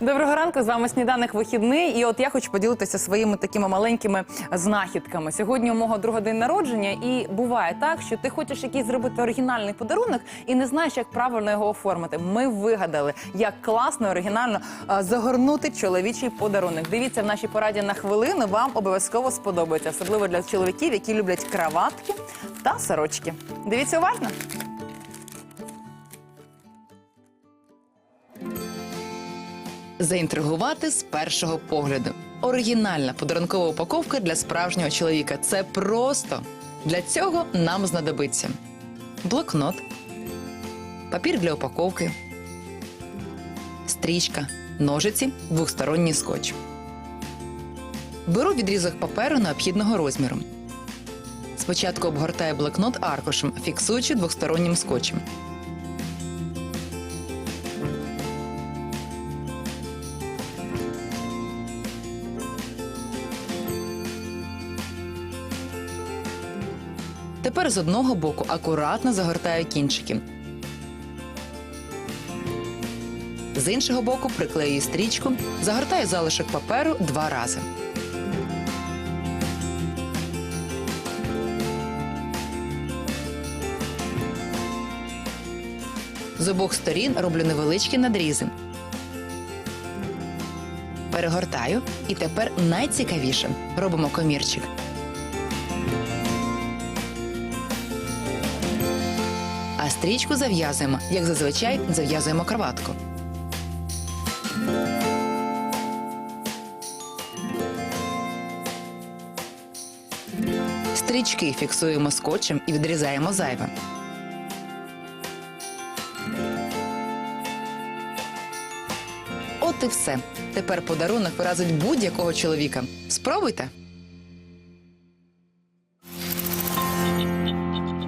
Доброго ранку, з вами сніданок вихідний. І от я хочу поділитися своїми такими маленькими знахідками. Сьогодні у мого друга день народження, і буває так, що ти хочеш якийсь зробити оригінальний подарунок і не знаєш, як правильно його оформити. Ми вигадали, як класно, оригінально загорнути чоловічий подарунок. Дивіться в нашій пораді на хвилину. Вам обов'язково сподобається, особливо для чоловіків, які люблять краватки та сорочки. Дивіться уважно. Заінтригувати з першого погляду. Оригінальна подарункова упаковка для справжнього чоловіка. Це просто. Для цього нам знадобиться блокнот, папір для упаковки, стрічка, ножиці, двохсторонній скотч. Беру відрізок паперу необхідного розміру. Спочатку обгортаю блокнот аркушем, фіксуючи двохстороннім скотчем. Тепер з одного боку акуратно загортаю кінчики. З іншого боку приклеюю стрічку, загортаю залишок паперу два рази. З обох сторін роблю невеличкі надрізи. Перегортаю і тепер найцікавіше робимо комірчик. Стрічку зав'язуємо, як зазвичай зав'язуємо кроватку. Стрічки фіксуємо скотчем і відрізаємо зайве. От і все. Тепер подарунок вразить будь-якого чоловіка. Спробуйте!